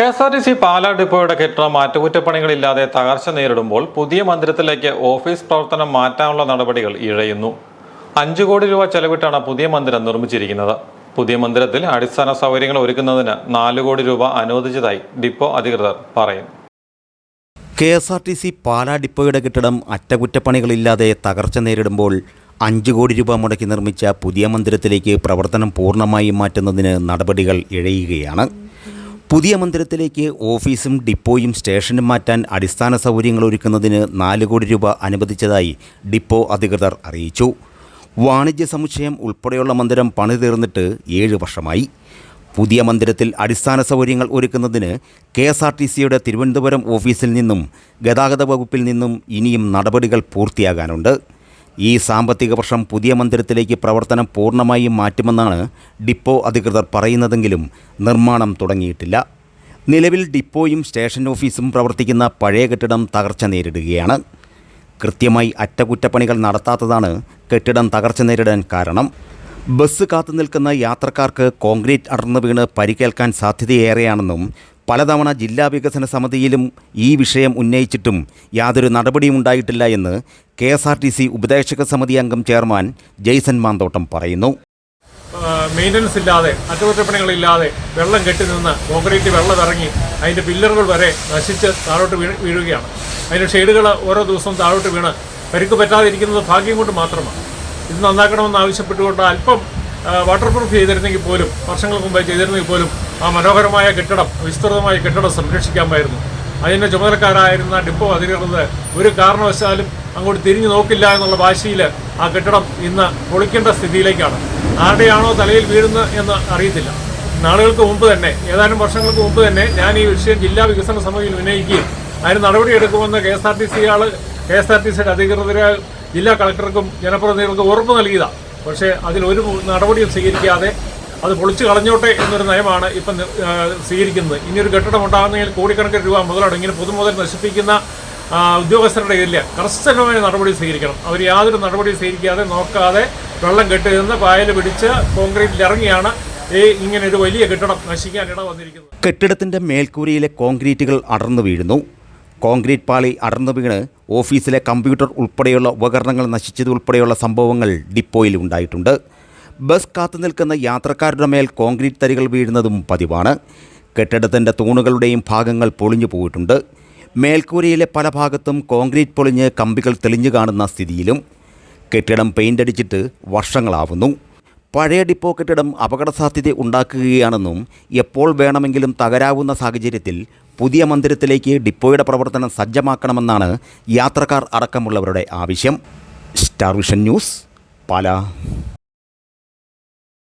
K S R T C Pala ഡിപ്പോയുടെ കെട്ടിടം മാറ്റുകുറ്റപ്പണികളില്ലാതെ തകർച്ച നേരിടുമ്പോൾ പുതിയ മന്ദിരത്തിലേക്ക് ഓഫീസ് പ്രവർത്തനം മാറ്റാനുള്ള നടപടികൾ ഇഴയുന്നു. അഞ്ചു കോടി രൂപ ചെലവിട്ടാണ് പുതിയ മന്ദിരം നിർമ്മിച്ചിരിക്കുന്നത്. പുതിയ മന്ദിരത്തിൽ അടിസ്ഥാന സൗകര്യങ്ങൾ ഒരുക്കുന്നതിന് നാല് കോടി രൂപ അനുവദിച്ചതായി ഡിപ്പോ അധികൃതർ പറയുന്നു K S R T C Pala ഡിപ്പോയുടെ കെട്ടിടം അറ്റകുറ്റപ്പണികളില്ലാതെ തകർച്ച നേരിടുമ്പോൾ അഞ്ച് കോടി രൂപ മുടക്കി നിർമ്മിച്ച പുതിയ മന്ദിരത്തിലേക്ക് പ്രവർത്തനം പൂർണമായും മാറ്റുന്നതിന് നടപടികൾ ഇഴയുകയാണ്. പുതിയ മന്ദിരത്തിലേക്ക് ഓഫീസും ഡിപ്പോയും സ്റ്റേഷനും മാറ്റാൻ അടിസ്ഥാന സൗകര്യങ്ങൾ ഒരുക്കുന്നതിന് നാല് കോടി രൂപ അനുവദിച്ചതായി ഡിപ്പോ അധികൃതർ അറിയിച്ചു. വാണിജ്യ സമുച്ചയം ഉൾപ്പെടെയുള്ള മന്ദിരം പണി തീർന്നിട്ട് ഏഴ് വർഷമായി. പുതിയ മന്ദിരത്തിൽ അടിസ്ഥാന സൗകര്യങ്ങൾ ഒരുക്കുന്നതിന് കെ എസ് ആർ ടി സിയുടെ തിരുവനന്തപുരം ഓഫീസിൽ നിന്നും ഗതാഗത വകുപ്പിൽ നിന്നും ഇനിയും നടപടികൾ പൂർത്തിയാകാനുണ്ട്. ഈ സാമ്പത്തിക വർഷം പുതിയ മന്ദിരത്തിലേക്ക് പ്രവർത്തനം പൂർണമായും മാറ്റുമെന്നാണ് ഡിപ്പോ അധികൃതർ പറയുന്നതെങ്കിലും നിർമ്മാണം തുടങ്ങിയിട്ടില്ല. നിലവിൽ ഡിപ്പോയും സ്റ്റേഷൻ ഓഫീസും പ്രവർത്തിക്കുന്ന പഴയ കെട്ടിടം തകർച്ച നേരിടുകയാണ്. കൃത്യമായി അറ്റകുറ്റപ്പണികൾ നടത്താത്തതാണ് കെട്ടിടം തകർച്ച നേരിടാൻ കാരണം. ബസ് കാത്തു നിൽക്കുന്ന യാത്രക്കാർക്ക് കോൺക്രീറ്റ് അടർന്നു വീണ് പരിക്കേൽക്കാൻ സാധ്യതയേറെയാണെന്നും പലതവണ ജില്ലാ വികസന സമിതിയിലും ഈ വിഷയം ഉന്നയിച്ചിട്ടും യാതൊരു നടപടിയും ഉണ്ടായിട്ടില്ല എന്ന് K S R T C ഉപദേശക സമിതി അംഗം ചെയർമാൻ ജെയ്സൺ മാന്തോട്ടം പറയുന്നു. മെയിന്റനൻസ് ഇല്ലാതെ അറ്റകുറ്റപ്പണികളില്ലാതെ വെള്ളം കെട്ടി നിന്ന് കോൺക്രീറ്റ് വെള്ളം ഇറങ്ങി അതിന്റെ പില്ലറുകൾ വരെ നശിച്ച് താഴോട്ട് വീ വീഴുകയാണ്. അതിന്റെ ഷെയ്ഡുകൾ ഓരോ ദിവസവും താഴോട്ട് വീണ് പരിക്ക് പറ്റാതിരിക്കുന്നത് ഭാഗ്യം കൊണ്ട് മാത്രമാണ്. ഇത് നന്നാക്കണമെന്ന് ആവശ്യപ്പെട്ടുകൊണ്ട് അല്പം വാട്ടർ പ്രൂഫ് ചെയ്തിരുന്നെങ്കിൽ പോലും വർഷങ്ങൾക്ക് മുമ്പേ ചെയ്തിരുന്നെങ്കിൽ പോലും ആ മനോഹരമായ കെട്ടിടം വിസ്തൃതമായ കെട്ടിടം സംരക്ഷിക്കാമായിരുന്നു. അതിന്റെ ചുമതലക്കാരായിരുന്ന ഡിപ്പോ അധികൃതർ ഒരു കാരണവശാലും അങ്ങോട്ട് തിരിഞ്ഞു നോക്കില്ല എന്നുള്ള വാശിയിൽ ആ കെട്ടിടം ഇന്ന് പൊളിക്കേണ്ട സ്ഥിതിയിലേക്കാണ്. ആരുടെയാണോ തലയിൽ വീഴുന്നത് എന്ന് അറിയത്തില്ല. നാളുകൾക്ക് മുമ്പ് തന്നെ ഏതാനും വർഷങ്ങൾക്ക് മുമ്പ് തന്നെ ഞാൻ ഈ വിഷയം ജില്ലാ വികസന സമിതിയിൽ ഉന്നയിക്കുകയും അതിന് നടപടിയെടുക്കുമെന്ന് K S R T C ആൾ കെ എസ് ആർ ടി സിയുടെ അധികൃതർ ജില്ലാ കളക്ടർക്കും ജനപ്രതിനിധികൾക്കും ഉറപ്പ് നൽകിയതാണ് പക്ഷേ അതിലൊരു നടപടിയും സ്വീകരിക്കാതെ അത് പൊളിച്ചു കളഞ്ഞോട്ടെ എന്നൊരു നയമാണ് ഇപ്പം സ്വീകരിക്കുന്നത്. ഇനിയൊരു കെട്ടിടം ഉണ്ടാകുന്നെങ്കിൽ കോടിക്കണക്കിന് രൂപ മുതലാണ് ഇങ്ങനെ പൊതുമുതൽ നശിപ്പിക്കുന്ന ഉദ്യോഗസ്ഥരുടെ കയ്യിൽ കർശനമായ നടപടി സ്വീകരിക്കണം. അവർ യാതൊരു നടപടിയും സ്വീകരിക്കാതെ നോക്കാതെ വെള്ളം കെട്ടി നിന്ന് പായൽ പിടിച്ച് കോൺക്രീറ്റിൽ ഇറങ്ങിയാണ് ഈ ഇങ്ങനെ ഒരു വലിയ കെട്ടിടം നശിക്കാൻ ഇട വന്നിരിക്കുന്നത് കെട്ടിടത്തിന്റെ മേൽക്കൂരയിലെ കോൺക്രീറ്റുകൾ അടർന്നു വീഴുന്നു. കോൺക്രീറ്റ് പാളി അടർന്നു വീണ് ഓഫീസിലെ കമ്പ്യൂട്ടർ ഉൾപ്പെടെയുള്ള ഉപകരണങ്ങൾ നശിച്ചതുൾപ്പെടെയുള്ള സംഭവങ്ങൾ ഡിപ്പോയിൽ ഉണ്ടായിട്ടുണ്ട്. ബസ് കാത്തു നിൽക്കുന്ന യാത്രക്കാരുടെ മേൽ കോൺക്രീറ്റ് തരികൾ വീഴുന്നതും പതിവാണ്. കെട്ടിടത്തിന്റെ തൂണുകളുടെയും ഭാഗങ്ങൾ പൊളിഞ്ഞു പോയിട്ടുണ്ട്. മേൽക്കൂരയിലെ പല ഭാഗത്തും കോൺക്രീറ്റ് പൊളിഞ്ഞ് കമ്പികൾ തെളിഞ്ഞു കാണുന്ന സ്ഥിതിയിലും. കെട്ടിടം പെയിന്റ് അടിച്ചിട്ട് വർഷങ്ങളാവുന്നു. പഴയ ഡിപ്പോ കെട്ടിടം അപകടസാധ്യത ഉണ്ടാക്കുകയാണെന്നും എപ്പോൾ വേണമെങ്കിലും തകരാവുന്ന സാഹചര്യത്തിൽ പുതിയ മന്ദിരത്തിലേക്ക് ഡിപ്പോയുടെ പ്രവർത്തനം സജ്ജമാക്കണമെന്നാണ് യാത്രക്കാർ അടക്കമുള്ളവരുടെ ആവശ്യം. Star vision news Pala.